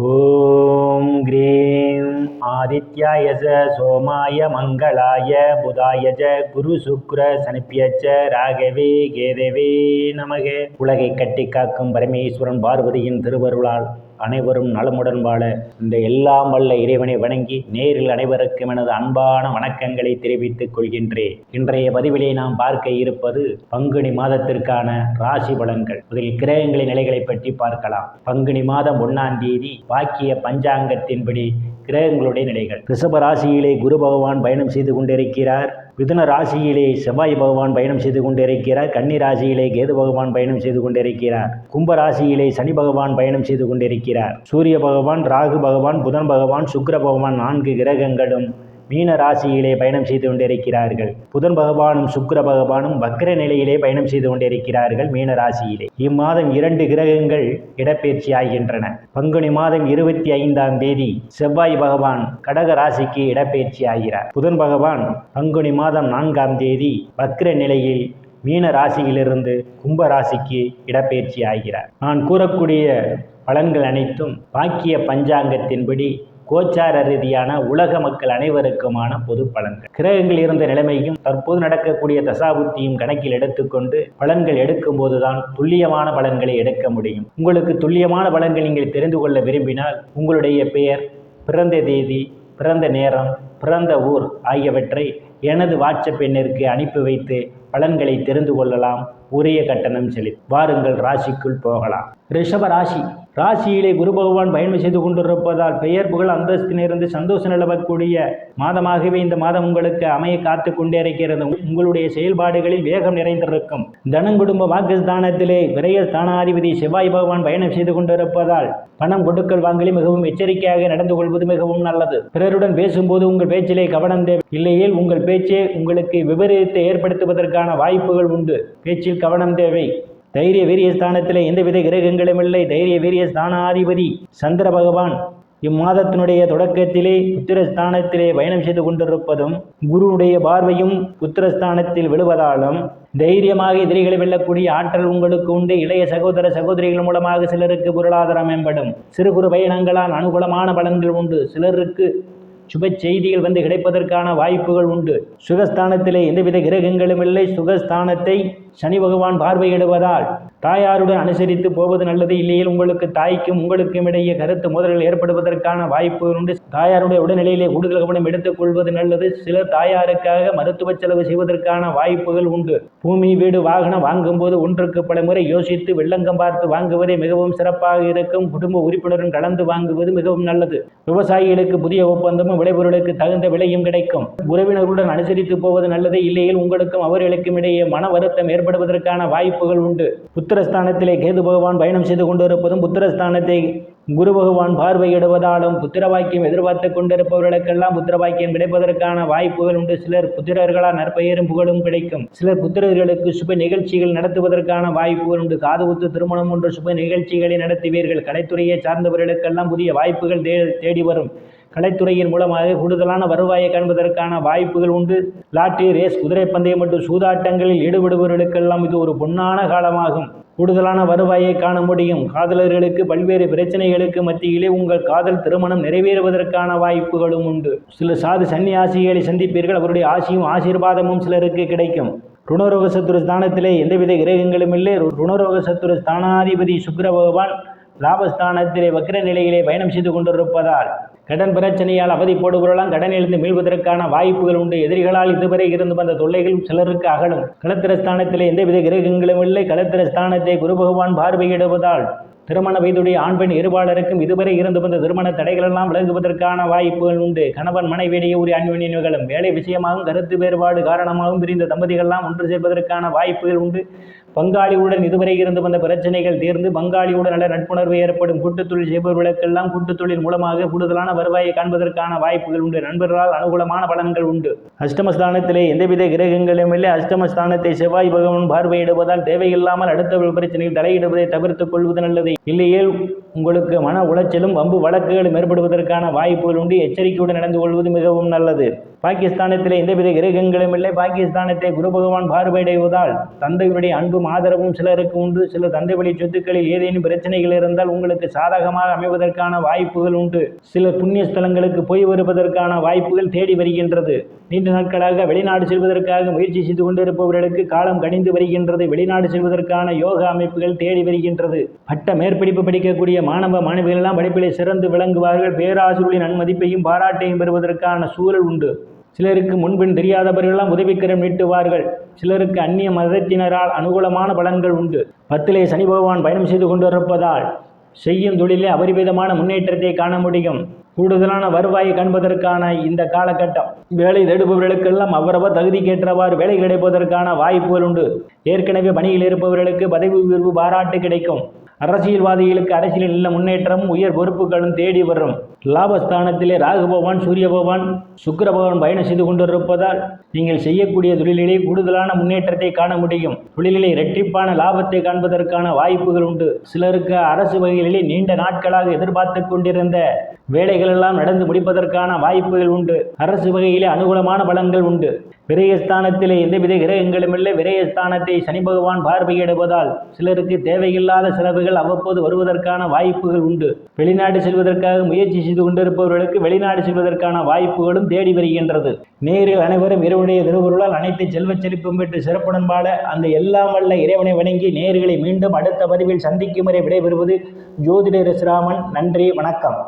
ஓம் cream. ஆதித்யாய ச சோமாய மங்களாய புதாய ஜ குரு சுக்ர சனிப்பிய ச ராகவே கேதவே நமக. உலகை கட்டி காக்கும் பரமேஸ்வரன் பார்வதியின் திருவருளால். அனைவரும் நலமுடன் வாழ இந்த எல்லாம் வல்ல இறைவனை வணங்கி நேரில் அனைவருக்கும் எனது அன்பான வணக்கங்களை தெரிவித்துக் கொள்கின்றேன். இன்றைய பதிவிலே நாம் பார்க்க இருப்பது பங்குனி மாதத்திற்கான ராசி பலன்கள். முதலில் கிரகங்களின் நிலைகளை பற்றி பார்க்கலாம். பங்குனி மாதம் ஒன்னாம் தேதி வாக்கிய பஞ்சாங்கத்தின்படி கிரகங்களுடைய நிலைகள். ரிஷப ராசியிலே குரு பகவான் பயணம் செய்து கொண்டிருக்கிறார். மிதுன ராசியிலே செவ்வாய் பகவான் பயணம் செய்து கொண்டிருக்கிறார். கன்னி ராசியிலே கேது பகவான் பயணம் செய்து கொண்டிருக்கிறார். கும்ப ராசியிலே சனி பகவான் பயணம் செய்து கொண்டிருக்கிறார். சூரிய பகவான் ராகு பகவான் புதன் பகவான் சுக்கர பகவான் நான்கு கிரகங்களும் மீன ராசியிலே பயணம் செய்து கொண்டிருக்கிறார்கள். புதன் பகவானும் சுக்கர பகவானும் வக்ர நிலையிலே பயணம் செய்து கொண்டிருக்கிறார்கள் மீன ராசியிலே. இம்மாதம் இரண்டு கிரகங்கள் இடப்பெயர்ச்சி ஆகின்றன. பங்குனி மாதம் இருபத்தி ஐந்தாம் தேதி செவ்வாய் பகவான் கடக ராசிக்கு இடப்பெயர்ச்சி ஆகிறார். புதன் பகவான் பங்குனி மாதம் நான்காம் தேதி வக்ர நிலையில் மீன ராசியிலிருந்து கும்ப ராசிக்கு இடப்பெயர்ச்சி ஆகிறார். நான் கூறக்கூடிய பலன்கள் அனைத்தும் பாக்கிய பஞ்சாங்கத்தின்படி கோச்சார ரீதியான உலக மக்கள் அனைவருக்குமான பொது பலன்கள். கிரகங்கள் இருந்த நிலைமையும் தற்போது நடக்கக்கூடிய தசாபுத்தியும் கணக்கில் எடுத்துக்கொண்டு பலன்கள் எடுக்கும் போதுதான் துல்லியமான பலன்களை எடுக்க முடியும். உங்களுக்கு துல்லியமான பலன்கள் நீங்கள் தெரிந்து கொள்ள விரும்பினால் உங்களுடைய பெயர் பிறந்த தேதி பிறந்த நேரம் பிறந்த ஊர் ஆகியவற்றை எனது வாட்ஸ்அப் எண்ணிற்கு அனுப்பி வைத்து பலன்களை தெரிந்து கொள்ளலாம். உரிய கட்டணம் செலுத்தி வாருங்கள் ராசிக்குள் போகலாம். ரிஷப ராசி ராசியிலே குரு பகவான் பயணம் செய்து கொண்டிருப்பதால் பெயர் புகழ் அந்தஸ்தினிருந்து சந்தோஷம் நிலவக்கூடிய மாதமாகவே இந்த மாதம் உங்களுக்கு அமைய காத்து கொண்டே இருக்கிறது. உங்களுடைய செயல்பாடுகளில் வேகம் நிறைந்திருக்கும். தனம் குடும்ப வாக்குஸ்தானத்திலே விரைய ஸ்தானாதிபதி செவ்வாய் பகவான் பயணம் செய்து கொண்டிருப்பதால் பணம் கொடுக்கல் வாங்கலி மிகவும் எச்சரிக்கையாக நடந்து கொள்வது மிகவும் நல்லது. பிறருடன் பேசும்போது உங்கள் பேச்சிலே கவனம் தேவை. இல்லையில் உங்கள் பேச்சே உங்களுக்கு விபரீதத்தை ஏற்படுத்துவதற்கான வாய்ப்புகள் உண்டு. பேச்சில் கவனம் தேவை. தைரிய வீரிய ஸ்தானத்திலே எந்தவித கிரகங்களும் இல்லை. தைரிய வீரிய ஸ்தானாதிபதி சந்திர பகவான் இம்மாதத்தினுடைய தொடக்கத்திலே புத்திரஸ்தானத்திலே பயணம் செய்து கொண்டிருப்பதும் குருவுடைய பார்வையும் புத்திரஸ்தானத்தில் விழுவதாலும் தைரியமாக எதிரிகளை வெல்லக்கூடிய ஆற்றல் உங்களுக்கு உண்டு. இளைய சகோதர சகோதரிகள் மூலமாக சிலருக்கு பொருளாதாரம் மேம்படும். சிறு குறு பயணங்களால் அனுகூலமான பலன்கள் உண்டு. சிலருக்கு சுப செய்திகள் வந்து கிடைப்பதற்கான வாய்ப்புகள் உண்டு. சுகஸ்தானத்திலே எந்தவித கிரகங்களும் இல்லை. சுகஸ்தானத்தை சனி பகவான் பார்வையிடுவதால். தாயாருடன் அனுசரித்து போவது நல்லது. இல்லையில் உங்களுக்கு தாய்க்கும் உங்களுக்கும் இடையே கருத்து மோதல்கள் ஏற்படுவதற்கான வாய்ப்பு உண்டு. தாயாருடைய உடல்நிலையிலே கூடுதல் கவனம் எடுத்துக்கொள்வது நல்லது. சிலர் தாயாருக்காக மருத்துவ செலவு செய்வதற்கான வாய்ப்புகள் உண்டு. பூமி வீடு வாகனம் வாங்கும்போது ஒன்றுக்கு பல முறை யோசித்து வெள்ளங்கம் பார்த்து வாங்குவதே மிகவும் சிறப்பாக இருக்கும். குடும்ப உறுப்பினருடன் கலந்து வாங்குவது மிகவும் நல்லது. விவசாயிகளுக்கு புதிய ஒப்பந்தமும் விளைபொருளுக்கு தகுந்த விலையும் கிடைக்கும். உறவினர்களுடன் அனுசரித்து போவது நல்லது. இல்லையில் உங்களுக்கும் அவர்களுக்கும் இடையே மன வருத்தம் ஏற்படுவதற்கான வாய்ப்புகள் உண்டு. புத்திரஸ்தானத்திலே கேது பகவான் பயணம் செய்து கொண்டிருப்பதும் புத்திரஸ்தானத்தை குரு பகவான் பார்வையிடுவதாலும் புத்திரவாக்கியம் எதிர்பார்த்து கொண்டிருப்பவர்களுக்கெல்லாம் புத்திரவாக்கியம் கிடைப்பதற்கான வாய்ப்புகள் உண்டு. சிலர் புத்திரர்களால் நற்பெயரும் புகழும் கிடைக்கும். சிலர் புத்திரர்களுக்கு சுப நிகழ்ச்சிகள் நடத்துவதற்கான வாய்ப்புகள் உண்டு. காது குத்து திருமணம் போன்ற சுப நிகழ்ச்சிகளை நடத்துவீர்கள். கலைத்துறையை சார்ந்தவர்களுக்கெல்லாம் புதிய வாய்ப்புகள் தே தேடி வரும். கலைத்துறையின் மூலமாக கூடுதலான வருவாயை காண்பதற்கான வாய்ப்புகள் உண்டு. லாட்டரி ரேஸ் குதிரை பந்தயம் மற்றும் சூதாட்டங்களில் ஈடுபடுபவர்களுக்கெல்லாம் இது ஒரு பொன்னான காலமாகும். கூடுதலான வருவாயை காண முடியும். காதலர்களுக்கு பல்வேறு பிரச்சனைகளுக்கு மத்தியிலே உங்கள் காதல் திருமணம் நிறைவேறுவதற்கான வாய்ப்புகளும் உண்டு. சில சாது சன்னியாசிகளை சந்திப்பீர்கள். அவருடைய ஆசியும் ஆசீர்வாதமும் சிலருக்கு கிடைக்கும். ருணரோக சத்துரு ஸ்தானத்திலே எந்தவித கிரகங்களும் இல்லை. ருணரோக சத்துரு ஸ்தானாதிபதி சுக்கர பகவான் லாபஸ்தானத்திலே வக்ர நிலையிலே பயணம் செய்து கொண்டிருப்பதால் கடன் பிரச்சனையால் அவதிப்படுபவர்களாம் கடனிலிருந்து மீள்வதற்கான வாய்ப்புகள் உண்டு. எதிரிகளால் இதுவரை இருந்து வந்த தொல்லைகளும் சிலருக்கு அகலும். களத்திரஸ்தானத்தில் எந்தவித கிரகங்களும் இல்லை. களத்திரஸ்தானத்தை குரு பகவான் பார்வையிடுவதால் திருமண வயதுடைய ஆண் பெண் இருபாலருக்கும் இதுவரை இருந்து வந்த திருமண தடைகளெல்லாம் விலகுவதற்கான வாய்ப்புகள் உண்டு. கணவன் மனைவியிடையே ஒரு அன்பின் நிகழும் வேலை விஷயமாகவும் கருத்து வேறுபாடு காரணமாகவும் பிரிந்த தம்பதிகள்லாம் ஒன்று சேர்ப்பதற்கான வாய்ப்புகள் உண்டு. பங்காளியுடன் இதுவரை இருந்து வந்த பிரச்சனைகள் தீர்ந்து பங்காளியுடன் நல்ல நட்புணர்வு ஏற்படும். கூட்டுத்தொழில் செய்பவர்களுக்கெல்லாம் கூட்டுத்தொழில் மூலமாக கூடுதலான வருவாயை காண்பதற்கான வாய்ப்புகள் உண்டு. நண்பர்களால் அனுகூலமான பலன்கள் உண்டு. அஷ்டமஸ்தானத்திலே எந்தவித கிரகங்களும் இல்லை. அஷ்டமஸ்தானத்தை செவ்வாய் பகவான் பார்வையிடுவதால் தேவையில்லாமல் அடுத்த பிரச்சனையில் தலையிடுவதை தவிர்த்துக் கொள்வது நல்லது. இல்லையே உங்களுக்கு மன உளைச்சலும் வம்பு வழக்குகளும் ஏற்படுவதற்கான வாய்ப்புகள் உண்டு. எச்சரிக்கையுடன் நடந்து கொள்வது மிகவும் நல்லது. பாகிஸ்தானத்தில் எந்தவித கிரகங்களும் இல்லை. பாகிஸ்தானத்தை குரு பகவான் பார்வையிடுவதால் தந்தையுடைய அன்பும் ஆதரவும் சிலருக்கு உண்டு. சில தந்தை வழி சொத்துக்களில் ஏதேனும் பிரச்சனைகள் இருந்தால் உங்களுக்கு சாதகமாக அமைவதற்கான வாய்ப்புகள் உண்டு. சில புண்ணிய ஸ்தலங்களுக்கு போய் வருவதற்கான வாய்ப்புகள் தேடி வருகின்றது. நீண்ட நாட்களாக வெளிநாடு செல்வதற்காக முயற்சி செய்து கொண்டிருப்பவர்களுக்கு காலம் கணிந்து வருகின்றது. வெளிநாடு செல்வதற்கான யோக அமைப்புகள் தேடி வருகின்றது. பட்ட மேற்படிப்பு படிக்கக்கூடிய மாணவ மாணவிகள் எல்லாம் படிப்பிலே சிறந்து விளங்குவார்கள். பேராசிரியர்களின் நன்மதிப்பையும் பாராட்டையும் பெறுவதற்கான சூழல் உண்டு. சிலருக்கு முன்பின் தெரியாதவர்களெல்லாம் உதவிக்கரம் நீட்டுவார்கள். சிலருக்கு அந்நிய மதத்தினரால் அனுகூலமான பலன்கள் உண்டு. பத்திலே சனி பகவான் பயணம் செய்து கொண்டிருப்பதால் செய்யும் தொழிலே அபரிமிதமான முன்னேற்றத்தை காண முடியும். கூடுதலான வருவாயை காண்பதற்கான இந்த காலகட்டம். வேலை தேடுபவர்களுக்கெல்லாம் அவரவர் தகுதிக்கேற்றவாறு வேலை கிடைப்பதற்கான வாய்ப்புகள் உண்டு. ஏற்கனவே பணியில் இருப்பவர்களுக்கு பதவி உயர்வு பாராட்டு கிடைக்கும். அரசியல்வாதிகளுக்கு அரசியலில் நல்ல முன்னேற்றமும் உயர் பொறுப்புகளும் தேடி வரும். லாபஸ்தானத்திலே ராகு பகவான் சூரிய பகவான் சுக்கர பகவான் பயணம் செய்து கொண்டிருப்பதால் நீங்கள் செய்யக்கூடிய தொழிலிலே கூடுதலான முன்னேற்றத்தை காண முடியும். தொழிலிலே இரட்டிப்பான லாபத்தை காண்பதற்கான வாய்ப்புகள் உண்டு. சிலருக்கு அரசு வகைகளிலே நீண்ட நாட்களாக எதிர்பார்த்து கொண்டிருந்த வேலைகள் எல்லாம் நடந்து முடிப்பதற்கான வாய்ப்புகள் உண்டு. அரசு வகையிலே அனுகூலமான பலன்கள் உண்டு. விரயஸ்தானத்திலே எந்தவித கிரகங்களும் இல்லை. விரயஸ்தானத்தை சனி பகவான் பார்வையிடுவதால் சிலருக்கு தேவையில்லாத செலவுகள் அவ்வப்போது வருவதற்கான வாய்ப்புகள் உண்டு. வெளிநாடு செல்வதற்காக முயற்சி செய்து கொண்டிருப்பவர்களுக்கு வெளிநாடு செல்வதற்கான வாய்ப்புகளும் தேடி வருகின்றது. நேரில் அனைவரும் இறைவனுடைய திருவருளால் அனைத்து செல்வச் செழிப்பும் பெற்று சிறப்புடன் வாழ அந்த எல்லாம் வல்ல இறைவனை வணங்கி நேர்களை மீண்டும் அடுத்த பதிவில் சந்திக்கும் வரை விடைபெறுவது ஜோதிடர் ஸ்ராமன் நன்றி வணக்கம்.